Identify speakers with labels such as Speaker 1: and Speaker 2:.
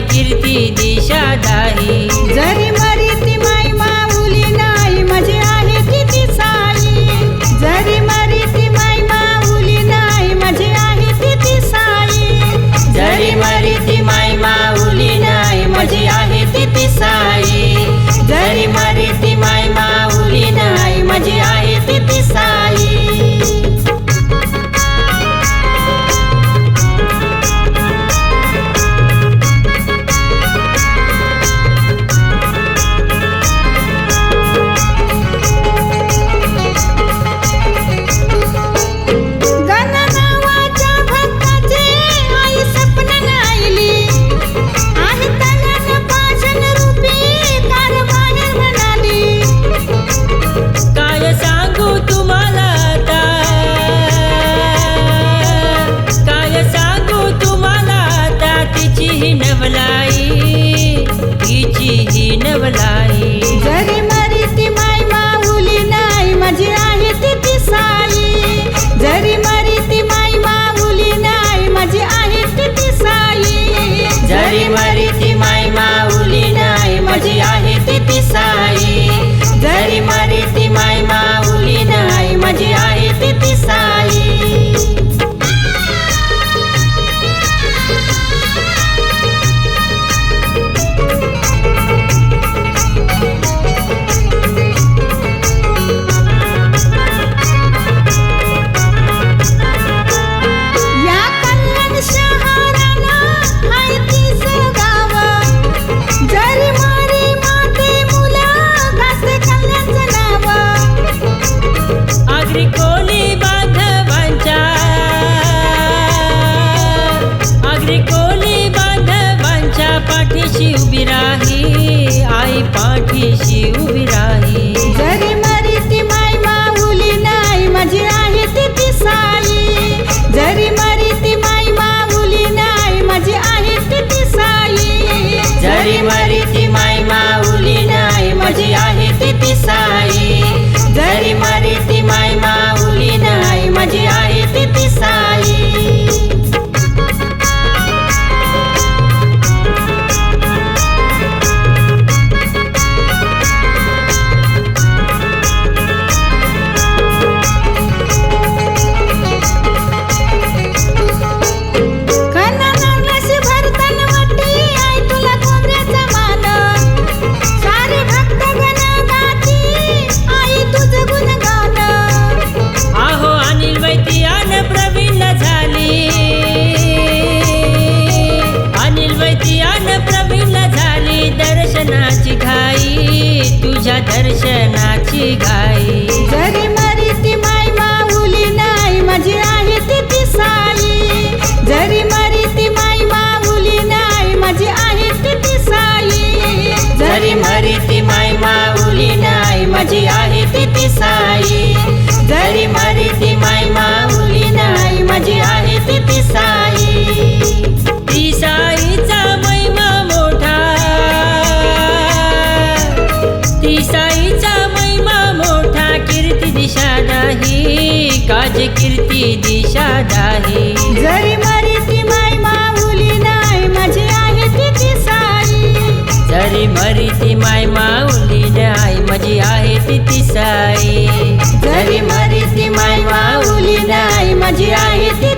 Speaker 1: कीर्ति दिशा दाही। नवलाई हिची जी नवलाई. દર્શનાચી ગાય काज कीर्ती दिशा दाही.
Speaker 2: जरी मरी ती माय माऊली नाही माझी आहे ती सारी
Speaker 1: जरी मरी ती माय माऊली नाही माझी आहे ती साई जरी मरी ती माय माऊली नाही माझी आहे ती